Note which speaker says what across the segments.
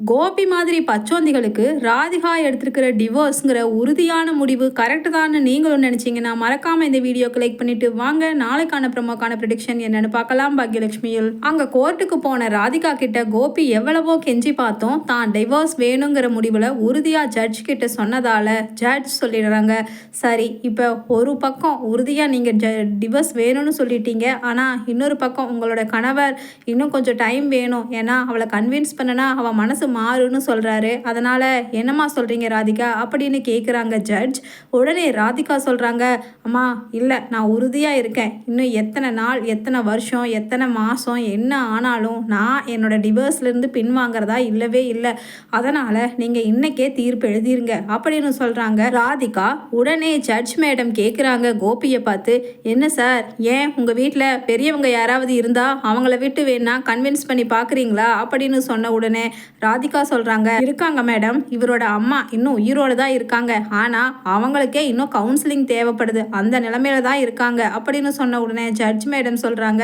Speaker 1: கோபி மாதிரி பச்சோந்திகளுக்கு ராதிகா எடுத்திருக்கிற டிவோர்ஸ்ங்கிற உறுதியான முடிவு கரெக்டு தான் நீங்களும் நினைச்சீங்கன்னா மறக்காம இந்த வீடியோக்கு லைக் பண்ணிட்டு வாங்க. நாளைக்கான ப்ரமோக்கான ப்ரடிக்ஷன் என்னன்னு பார்க்கலாம் பாக்யலட்சுமியில். அங்க கோர்ட்டுக்கு போன ராதிகா கிட்ட கோபி எவ்வளவோ கெஞ்சி பார்த்தோம். தான் டிவோர்ஸ் வேணுங்கிற முடிவில் உறுதியா ஜட்ஜ் கிட்ட சொன்னதால ஜட்ஜ் சொல்லிடுறாங்க. சரி இப்போ ஒரு பக்கம் உறுதியா நீங்க டிவோர்ஸ் வேணும்னு சொல்லிட்டீங்க. ஆனா இன்னொரு பக்கம் உங்களோட கணவர் இன்னும் கொஞ்சம் டைம் வேணும். ஏன்னா அவளை கன்வின்ஸ் பண்ணனா அவள் மனசு மாறுன்னு சொல்கிறாரு அதனால் என்னம்மா சொல்கிறீங்க ராதிகா? அப்படின்னு கேட்குறாங்க ஜட்ஜ் உடனே ராதிகா சொல்கிறாங்க அம்மா இல்லை நான் உறுதியாக இருக்கேன். இன்னும் எத்தனை நாள் எத்தனை வருஷம் எத்தனை மாதம் என்ன ஆனாலும் நான் என்னோட டிவர்ஸ்லேருந்து பின்வாங்கிறதா இல்லவே இல்லை. அதனால் நீங்கள் இன்னைக்கே தீர்ப்பு எழுதிருங்க அப்படின்னு சொல்கிறாங்க ராதிகா. உடனே ஜட்ஜ் மேடம் கேட்குறாங்க கோபியை பார்த்து என்ன சார் ஏன் உங்கள் வீட்டில் பெரியவங்க யாராவது இருந்தால் அவங்கள விட்டு வேணா கன்வின்ஸ் பண்ணி பார்க்குறீங்களா அப்படின்னு சொன்ன உடனே ராதிகா சொல்கிறாங்க இருக்காங்க மேடம். இவரோட அம்மா இன்னும் உயிரோடு தான் இருக்காங்க. ஆனால் அவங்களுக்கே இன்னும் கவுன்சிலிங் தேவைப்படுது. அந்த நிலமையில தான் இருக்காங்க அப்படின்னு சொன்ன உடனே ஜட்ஜ் மேடம் சொல்கிறாங்க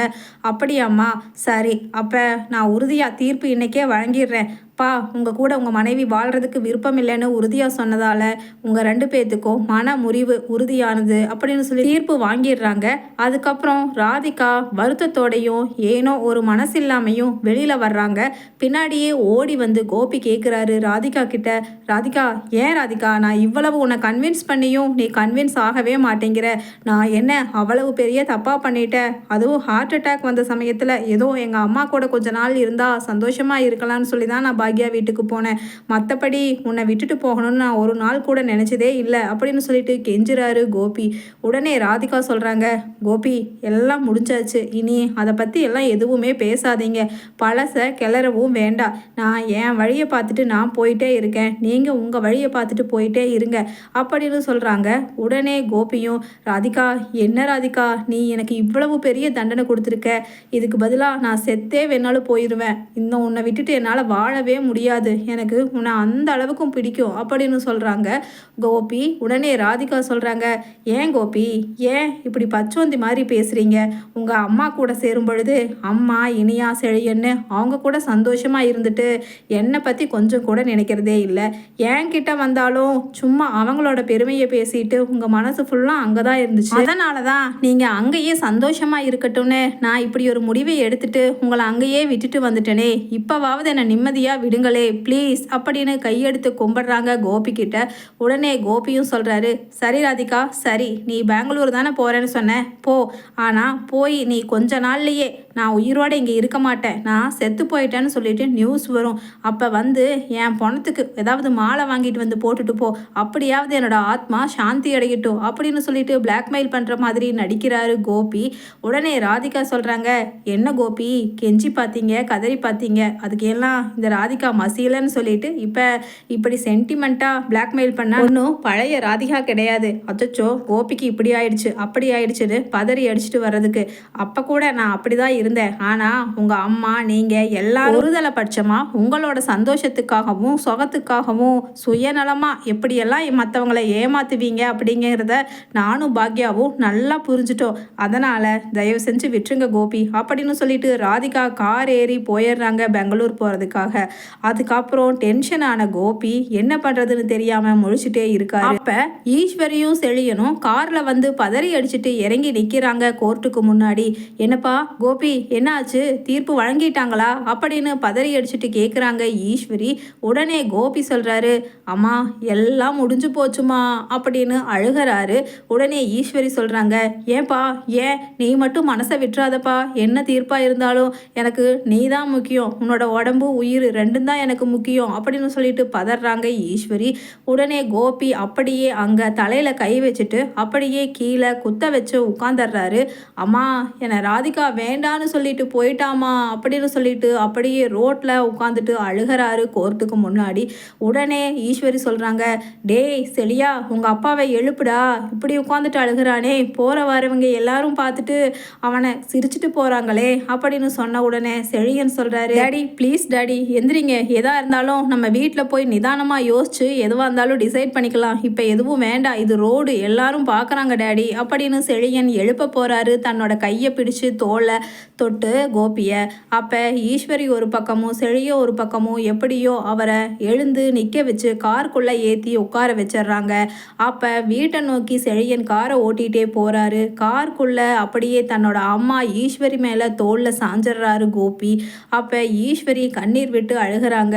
Speaker 1: அப்படியாம்மா. சரி அப்போ நான் உறுதியாக தீர்ப்பு இன்னைக்கே வழங்கிடுறேன். அப்பா உங்கள் கூட உங்கள் மனைவி வாழ்கிறதுக்கு விருப்பம் இல்லைன்னு உறுதியாக சொன்னதால் உங்கள் ரெண்டு பேர்த்துக்கும் மன முறிவு உறுதியானது அப்படின்னு சொல்லி தீர்ப்பு வாங்கிடுறாங்க. அதுக்கப்புறம் ராதிகா வருத்தத்தோடையும் ஏனோ ஒரு மனசில்லாமையும் வெளியில் வர்றாங்க. பின்னாடியே ஓடி வந்து கோபி கேட்குறாரு ராதிகா கிட்ட. ராதிகா ஏன் ராதிகா? நான் இவ்வளவு உன்னை கன்வின்ஸ் பண்ணியும் நீ கன்வின்ஸ் ஆகவே மாட்டேங்கிற. நான் என்ன அவ்வளவு பெரிய தப்பாக பண்ணிட்டேன்? அதுவும் ஹார்ட் அட்டாக் வந்த சமயத்தில் ஏதோ எங்கள் அம்மா கூட கொஞ்ச நாள் இருந்தால் சந்தோஷமாக இருக்கலாம்னு சொல்லி தான் நான் பாக்யா வீட்டுக்கு போனேன். மற்றபடி உன்னை விட்டுட்டு போகணும்னு நான் ஒரு நாள் கூட நினச்சதே இல்லை அப்படின்னு சொல்லிட்டு கெஞ்சுறாரு கோபி. உடனே ராதிகா சொல்கிறாங்க கோபி எல்லாம் முடிஞ்சாச்சு. இனி அதை பற்றி எல்லாம் எதுவுமே பேசாதீங்க. பழசை கிளறவும் வேண்டாம் நான் என் வழியை பார்த்துட்டு நான் போயிட்டே இருக்கேன். நீங்கள் உங்கள் வழியை பார்த்துட்டு போயிட்டே இருங்க. அப்படின்னு சொல்கிறாங்க உடனே கோபியும் ராதிகா என்ன ராதிகா? நீ எனக்கு இவ்வளவு பெரிய தண்டனை கொடுத்துருக்க. இதுக்கு பதிலாக நான் செத்தே வேணாலும் போயிடுவேன் இன்னும் உன்னை விட்டுட்டு என்னால் வாழவே முடியாது. எனக்கு உன்னை அந்த அளவுக்கும் பிடிக்கும் அப்படின்னு சொல்கிறாங்க கோபி உடனே ராதிகா சொல்கிறாங்க ஏன் கோபி? ஏன் இப்படி பச்சோந்தி மாதிரி பேசுகிறீங்க உங்கள் அம்மா கூட சேரும் பொழுது அம்மா இனியா செழியன்னு அவங்க கூட சந்தோஷமாக இருந்துட்டு என்னை பற்றி கொஞ்சம் கூட நினைக்கிறதே இல்லை. ஏன் கிட்ட வந்தாலும் சும்மா அவங்களோட பெருமையை பேசிட்டு உங்கள் மனசு ஃபுல்லாக அங்கே தான் இருந்துச்சு. அதனால தான் நீங்கள் அங்கேயே சந்தோஷமாக இருக்கட்டும்னு நான் இப்படி ஒரு முடிவை எடுத்துட்டு உங்களை அங்கேயே விட்டுட்டு வந்துட்டேனே. இப்போவாவது என்னை நிம்மதியாக விடுங்களே ப்ளீஸ் அப்படின்னு கையெடுத்து கும்பிடுறாங்க கோபி கிட்ட. உடனே கோபியும் சொல்கிறாரு சரி ராதிகா சரி நீ பெங்களூர் தானே போகிறேன்னு சொன்ன? போ. ஆனால் போய் நீ கொஞ்ச நாள்லையே நான் உயிரோடு இங்கே இருக்க மாட்டேன். நான் செத்து போயிட்டேன்னு சொல்லிட்டு நியூஸ் வரும். அப்போ வந்து என் பணத்துக்கு ஏதாவது மாலை வாங்கிட்டு வந்து போட்டுட்டு போ. அப்படியாவது என்னோட ஆத்மா சாந்தி அடையட்டும் அப்படின்னு சொல்லிட்டு பிளாக்மெயில் பண்ணுற மாதிரி நடிக்கிறாரு கோபி. உடனே ராதிகா சொல்கிறாங்க என்ன கோபி? கெஞ்சி பார்த்தீங்க கதறி பார்த்தீங்க அதுக்கு எல்லாம் இந்த ராதிகா மசியலன்னு சொல்லிட்டு இப்போ இப்படி சென்டிமெண்ட்டாக பிளாக்மெயில் பண்ண ஒன்றும் பழைய ராதிகா கிடையாது. அச்சோ கோபிக்கு இப்படி ஆயிடுச்சு அப்படி ஆயிடுச்சுன்னு பதறி அடிச்சுட்டு வர்றதுக்கு. அப்போ கூட நான் அப்படி தான் இருந்தேன். ஆனால் உங்கள் அம்மா நீங்கள் எல்லாரும் ஒருதலை பட்சமாக உங்களோட சந்தோஷத்துக்காகவும் சுகத்துக்காகவும் சுயநலமாக எப்படியெல்லாம் மற்றவங்களை ஏமாத்துவீங்க அப்படிங்கிறத நானும் பாக்யாவும் நல்லா புரிஞ்சுட்டோம். அதனால் தயவு செஞ்சு விட்டுருங்க கோபி அப்படின்னு சொல்லிட்டு ராதிகா கார் ஏறி போயிடுறாங்க பெங்களூர் போகிறதுக்காக அதுக்கப்புறம் டென்ஷன் ஆன கோபி என்ன பண்ணுறதுன்னு தெரியாமல் முழிச்சுட்டே இருக்காரு. அப்போ ஈஸ்வரியும் செழியனும் காரில் வந்து பதறி அடிச்சுட்டு இறங்கி நிற்கிறாங்க கோர்ட்டுக்கு முன்னாடி. என்னப்பா கோபி என்னாச்சு? தீர்ப்பு வழங்கிட்டாங்களா? அப்படின்னு பதறி அடிச்சுட்டு கேட்குறாங்க ஈஸ்வரி. உடனே கோபி சொல்கிறாரு அம்மா எல்லாம் முடிஞ்சு போச்சுமா? அப்படின்னு அழுகிறாரு. உடனே ஈஸ்வரி சொல்கிறாங்க ஏன்பா ஏன்? நீ மட்டும் மனசை விட்டுறாதப்பா. என்ன தீர்ப்பாக இருந்தாலும் எனக்கு நீ தான் முக்கியம். உன்னோட உடம்பு உயிர் ரெண்டு ரெண்டும் தான் எனக்கு முக்கியம் அப்படின்னு சொல்லிட்டு பதறாங்க ஈஸ்வரி. உடனே கோபி அப்படியே அங்கே தலையில் கை வச்சுட்டு அப்படியே கீழே குத்த வச்சு உட்காந்துடுறாரு அம்மா என்னை ராதிகா வேண்டான்னு சொல்லிட்டு போயிட்டாமா அப்படின்னு சொல்லிட்டு அப்படியே ரோட்டில் உட்காந்துட்டு அழுகிறாரு கோர்ட்டுக்கு முன்னாடி. உடனே ஈஸ்வரி சொல்கிறாங்க டேய் செலியா உங்கள் அப்பாவை எழுப்புடா. இப்படி உட்காந்துட்டு அழுகிறானே. போகிற வரவங்க எல்லாரும் பார்த்துட்டு அவனை சிரிச்சிட்டு போகிறாங்களே அப்படின்னு சொன்ன உடனே செழியன் சொல்கிறாரு டாடி ப்ளீஸ் டாடி எந்திரி. இல்லைங்க எதாக இருந்தாலும் நம்ம வீட்டில் போய் நிதானமாக யோசிச்சு எதுவாக இருந்தாலும் டிசைட் பண்ணிக்கலாம். இப்போ எதுவும் வேண்டாம். இது ரோடு எல்லாரும் பார்க்குறாங்க டேடி அப்படின்னு செழியன் எழுப்ப போகிறாரு தன்னோட கையை பிடிச்சு தோலை தொட்டு கோபியை அப்போ ஈஸ்வரி ஒரு பக்கமும் செழிய ஒரு பக்கமும் எப்படியோ அவரை எழுந்து நிற்க வச்சு கார்க்குள்ளே ஏற்றி உட்கார வச்சிடுறாங்க. அப்போ வீட்டை நோக்கி செழியன் காரை ஓட்டிகிட்டே போகிறாரு கார்க்குள்ளே அப்படியே தன்னோட அம்மா ஈஸ்வரி மேலே தோளில் சாஞ்சிடுறாரு கோபி. அப்போ ஈஸ்வரி கண்ணீர் விட்டு அழுகிறாங்க.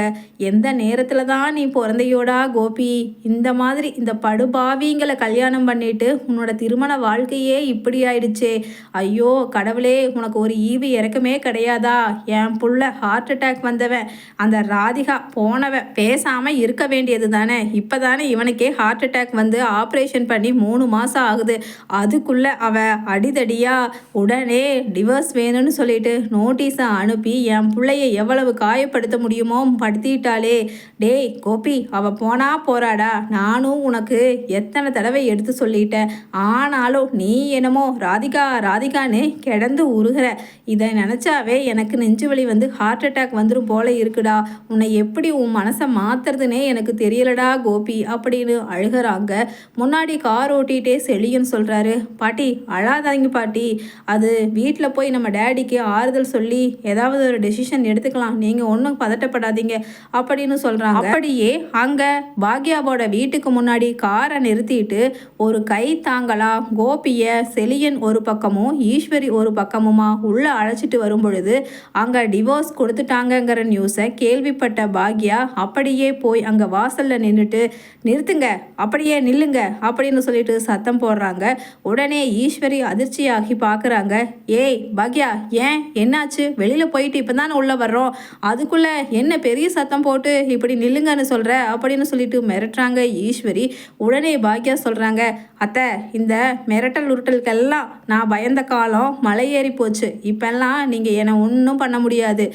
Speaker 1: எந்த நேரத்தில் தான் நீ பிறந்தையோடா கோபி? இந்த மாதிரி இந்த படுபாவிங்களை கல்யாணம் பண்ணிட்டு உன்னோட திருமண வாழ்க்கையே இப்படி ஆயிடுச்சே. ஐயோ கடவுளே உனக்கு ஒரு ஈவு இறக்கமே கிடையாதா? என் புள்ள ஹார்ட் அட்டாக் வந்தவன் அந்த ராதிகா போனவன் பேசாமல் இருக்க வேண்டியது தானே. இப்போ தானே இவனுக்கே ஹார்ட் அட்டாக் வந்து ஆப்ரேஷன் பண்ணி மூணு மாதம் ஆகுது. அதுக்குள்ளே அவன் அடிதடியா உடனே டிவோர்ஸ் வேணும்னு சொல்லிட்டு நோட்டீஸை அனுப்பி என் பிள்ளைய எவ்வளவு காயப்படுத்த முடியும்? படுத்திட்டாளே. டேய் கோபி அவ போனா போறாடா. நானும் உனக்கு எத்தனை தடவை எடுத்து சொல்லிட்டேன். ஆனாலும் நீ என்னமோ ராதிகா ராதிகான்னு கிடந்து உருகிற. இதை நினச்சாவே எனக்கு நெஞ்சு வலி வந்து ஹார்ட் அட்டாக் வந்துடும் போல இருக்குடா. உன்னை எப்படி உன் மனசை மாத்துறதுனே எனக்கு தெரியலடா கோபி அப்படின்னு அழுகிறாங்க. முன்னாடி கார் ஓட்டிகிட்டே செழியன்னு சொல்கிறாரு பாட்டி அழாதாங்க பாட்டி. அது வீட்டில் போய் நம்ம டேடிக்கு ஆறுதல் சொல்லி ஏதாவது ஒரு டெசிஷன் எடுத்துக்கலாம். நீங்கள் ஒன்றும் கவலைப்படாதீங்க அப்படின்னு சொல்கிறாங்க அப்படியே அங்கே பாக்யாவோட வீட்டுக்கு முன்னாடி காரை நிறுத்திட்டு ஒரு கை தாங்களா கோபியை செலியன் ஒரு பக்கமும் ஈஸ்வரி ஒரு பக்கமுமா உள்ளே அழைச்சிட்டு வரும் பொழுது அங்கே டிவோர்ஸ் கொடுத்துட்டாங்கங்கிற நியூஸை கேள்விப்பட்ட பாக்யா அப்படியே போய் அங்கே வாசலில் நின்றுட்டு நிறுத்துங்க அப்படியே நில்லுங்க அப்படின்னு சொல்லிட்டு சத்தம் போடுறாங்க. உடனே ஈஸ்வரி அதிர்ச்சியாகி பார்க்குறாங்க ஏய் பாக்யா ஏன்? என்னாச்சு? வெளியில் போயிட்டு இப்போ தானே உள்ளே வர்றோம். அதுக்குள்ளே என்ன பெரிய சத்தம் போட்டு இப்படி நில்லுங்கன்னு சொல்கிற அப்படின்னு சொல்லிட்டு மிரட்டுறாங்க ஈஸ்வரி. உடனே பாக்யா சொல்கிறாங்க அத்தை இந்த மிரட்டல் உருட்டலுக்கெல்லாம் நான் பயந்த காலம் மலை ஏறி போச்சு. இப்பெல்லாம் நீங்கள் என்னை ஒன்றும் பண்ண முடியாது.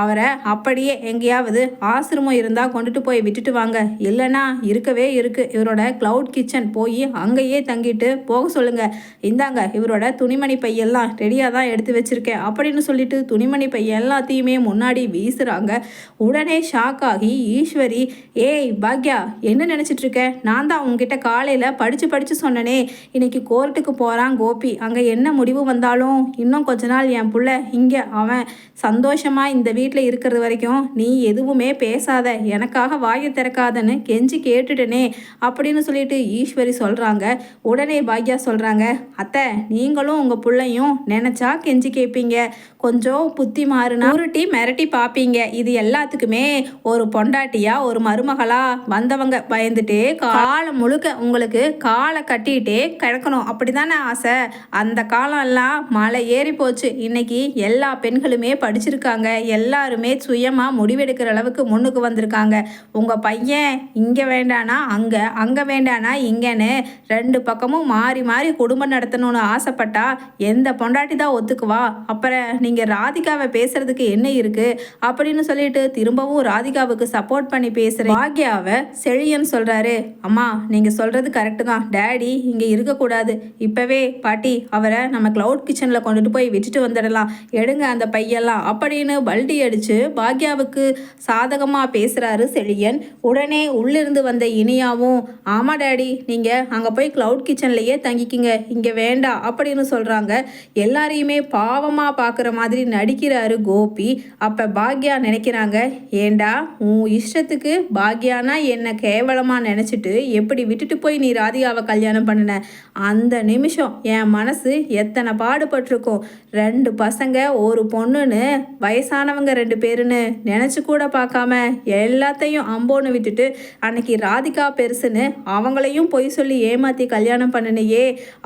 Speaker 1: அவரை அப்படியே எங்கேயாவது ஆசிரமம் இருந்தால் கொண்டுட்டு போய் விட்டுட்டு வாங்க. இல்லைன்னா இருக்கவே இருக்குது இவரோட க்ளவுட் கிச்சன் போய் அங்கேயே தங்கிட்டு போக சொல்லுங்கள் இந்தாங்க இவரோட துணிமணி பையெல்லாம் ரெடியாக தான் எடுத்து வச்சுருக்கேன். அப்படின்னு சொல்லிட்டு துணிமணி பையன் எல்லாத்தையுமே முன்னாடி வீசுகிறாங்க உடனே ஷாக் ஆகி ஈஸ்வரி ஏய் பாக்யா என்ன நினச்சிட்டு இருக்க? நான் தான் உங்ககிட்ட காலையில் படித்து படித்து சொன்னனே. இன்னைக்கு கோர்ட்டுக்கு போகிறான் கோபி. அங்கே என்ன முடிவு வந்தாலும் இன்னும் கொஞ்ச நாள் என் புள்ள இங்கே அவன். சந்தோஷமாக இந்த வீட்டில் இருக்கிறது வரைக்கும் நீ எதுவுமே பேசாத. எனக்காக வாயை திறக்காதன்னு கெஞ்சி கேட்டுட்டனே அப்படின்னு சொல்லிட்டு ஈஸ்வரி சொல்கிறாங்க உடனே பாக்யா சொல்கிறாங்க அத்தை நீங்களும் உங்கள் பிள்ளையும் நினச்சா கெஞ்சி கேட்பீங்க கொஞ்சம் புத்தி மாறுனா உருட்டி மிரட்டி பார்ப்பீங்க இது எல்லாத்துக்குமே ஒரு பொண்டாட்டியா ஒரு மருமகளா வந்தவங்க பயந்துட்டு காலம் முழுக்க உங்களுக்கு காலை கட்டிட்டே கிடக்கணும். அப்படிதானே ஆசை? அந்த காலம் எல்லாம் மலை ஏறி போச்சு. இன்னைக்கு எல்லா பெண்களுமே படிச்சிருக்காங்க. எல்லாருமே சுயமாக முடிவெடுக்கிற அளவுக்கு முன்னுக்கு வந்திருக்காங்க. உங்கள் பையன் இங்கே வேண்டானா அங்கே அங்கே வேண்டானா இங்கேன்னு ரெண்டு பக்கமும் மாறி மாறி குடும்பம் நடத்தணும்னு ஆசைப்பட்டா எந்த பொண்டாட்டி தான் ஒத்துக்குவா? அப்புறம் நீங்கள் ராதிகாவை பேசுறதுக்கு என்ன இருக்கு? அப்படின்னு சொல்லிட்டு திரும்பவும் ராதிகாவுக்கு சப்போர்ட் பண்ணி பேசுகிற பாக்யாவை செழியன் சொல்கிறாரு அம்மா நீங்கள் சொல்கிறது கரெக்டு தான். டேடி இங்கே இருக்கக்கூடாது. இப்போவே பாட்டி அவரை நம்ம க்ளவுட் கிச்சனில் கொண்டுட்டு போய் விட்டுட்டு வந்துடலாம். எடுங்க அந்த பையெல்லாம். அப்படின்னு பல்டி அடித்து பாக்யாவுக்கு சாதகமாக பேசுகிறாரு செழியன். உடனே உள்ளிருந்து வந்த இனியாவும் ஆமாம் டேடி நீங்கள் அங்கே போய் க்ளவுட் கிச்சன்லேயே தங்கிக்கிங்க. இங்கே வேண்டாம். அப்படின்னு சொல்கிறாங்க எல்லாரையுமே பாவமாக பார்க்குற மாதிரி நடிக்கிறாரு கோபி. அப்போ பாக்யா நினைக்கிறாங்க ஏண்டா? உன் இஷ்டத்துக்கு பாக்யானா என்னை கேவலமாக நினச்சிட்டு எப்படி விட்டுட்டு போய் நீ ராதிகாவை கல்யாணம் பண்ணின? அந்த நிமிஷம் என் மனசு எத்தனை பாடுபட்டிருக்கும்? ரெண்டு பசங்க ஒரு பொண்ணுன்னு வயசானவங்க ரெண்டு பேருன்னு நினச்சி கூட பார்க்காம எல்லாத்தையும் அம்போன்னு விட்டுட்டு அன்னைக்கு ராதிகா பெருசுன்னு அவங்களையும் பொய் சொல்லி ஏமாற்றி கல்யாணம் பண்ணினையே.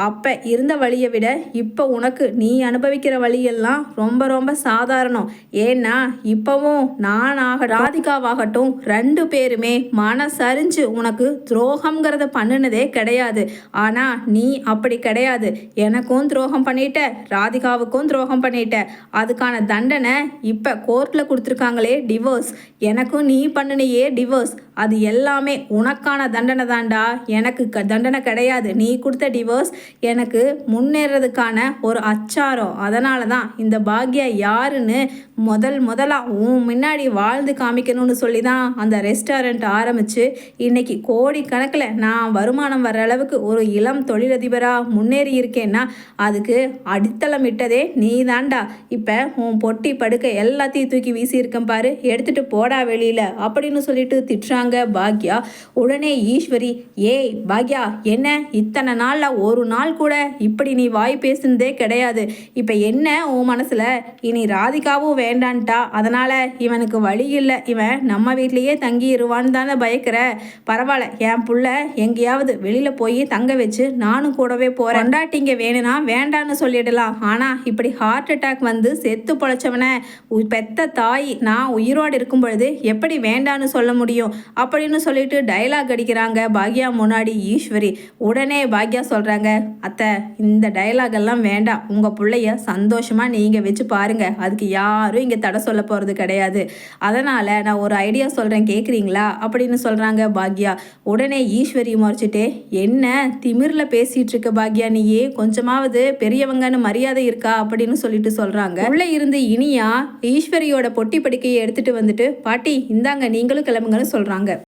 Speaker 1: அப்போ இருந்த வழியை விட இப்போ உனக்கு நீ அனுபவிக்கிற வழியெல்லாம் ரொம்ப ரொம்ப சாதாரணம். ஏன்னா இப்போவும் நான் நானாக ராதிகாவாகட்டும் ரெண்டு பேருமே மனசரிஞ்சு உனக்கு துரோகம்ங்கிறத பண்ணினதே கிடையாது. ஆனால் நீ அப்படி கிடையாது. எனக்கும் துரோகம் பண்ணிட்ட ராதிகாவுக்கும் துரோகம் பண்ணிட்ட. அதுக்கான தண்டனை இப்போ கோர்ட்டில் கொடுத்துருக்காங்களே டிவோர்ஸ் எனக்கும் நீ பண்ணினியே டிவோர்ஸ் அது எல்லாமே உனக்கான தண்டனை தான்டா. எனக்கு க தண்டனை கிடையாது. நீ கொடுத்த டிவோர்ஸ் எனக்கு முன்னேறதுக்கான ஒரு அச்சாரம். அதனால தான் இந்த பாக்யா யாருன்னு முதல் முதலாக உன் முன்னாடி வாழ்ந்து காமிக்கணும்னு சொல்லி தான் அந்த ரெஸ்டாரண்ட் ஆரம்பித்து இன்னைக்கு கோடிக்கணக்கில் நான் வருமானம் வர அளவுக்கு ஒரு இளம் தொழிலதிபராக முன்னேறி இருக்கேன்னா அதுக்கு அடித்தளம் இட்டதே நீ தாண்டா இப்போ உன் பொட்டி படுக்க எல்லாத்தையும் தூக்கி வீசியிருக்கேன் பாரு. எடுத்துகிட்டு போட. வெளியில் அப்படின்னு சொல்லிட்டு திட்டுறாங்க பாக்யா. உடனே ஈஸ்வரி ஏய் பாக்யா என்ன? இத்தனை நாளில் ஒரு நாள் கூட இப்படி நீ வாய் பேசுனதே கிடையாது. இப்போ என்ன உன் மனசில்? இனி ராதிகாவும் வேண்டான்ட்டா. அதனால் இவனுக்கு வழி இல்லை. இவன் நம்ம வீட்லேயே தங்கிடுவான்னு தானே பயக்கிற. பரவாயில்ல என் புள்ள எங்கேயாவது வெளியில் போய் தங்க வச்சு நானும் கூடவே போகிறேன் கொண்டாட்டிங்க வேணும்னா வேண்டான்னு சொல்லிடலாம். ஆனால் இப்படி ஹார்ட் அட்டாக் வந்து செத்து பொழைச்சவனை பெத்த தாய் நான் உயிரோடு இருக்கும் பொழுது எப்படி வேண்டான்னு சொல்ல முடியும்? அப்படின்னு சொல்லிட்டு டைலாக் அடிக்கிறாங்க பாக்யா முன்னாடி ஈஸ்வரி. உடனே பாக்யா சொல்கிறாங்க அத்தை இந்த டைலாக் எல்லாம் வேண்டாம். உங்கள் பிள்ளைய சந்தோஷமாக நீங்கள் வச்சு பாருங்க. அதுக்கு யாரும் இங்கே தடை சொல்ல போகிறது கிடையாது. அதனால் நான் ஒரு ஐடியா சொல்கிறேன் கேட்குறீங்களா அப்படின்னு சொல்கிறாங்க பாக்யா. உடனே ஈஸ்வரி முறைச்சிட்டே என்ன திமிரில் பேசிகிட்டு இருக்க பாக்யா நீயே? கொஞ்சமாவது பெரியவங்கன்னு மரியாதை இருக்கா? அப்படின்னு சொல்லிட்டு சொல்கிறாங்க உள்ளே இருந்து இனியா ஈஸ்வரியோட பொட்டி படுக்கையை எடுத்துகிட்டு வந்துட்டு பாட்டி இந்தாங்க நீங்களும் கிளம்புங்கன்னு சொல்கிறாங்க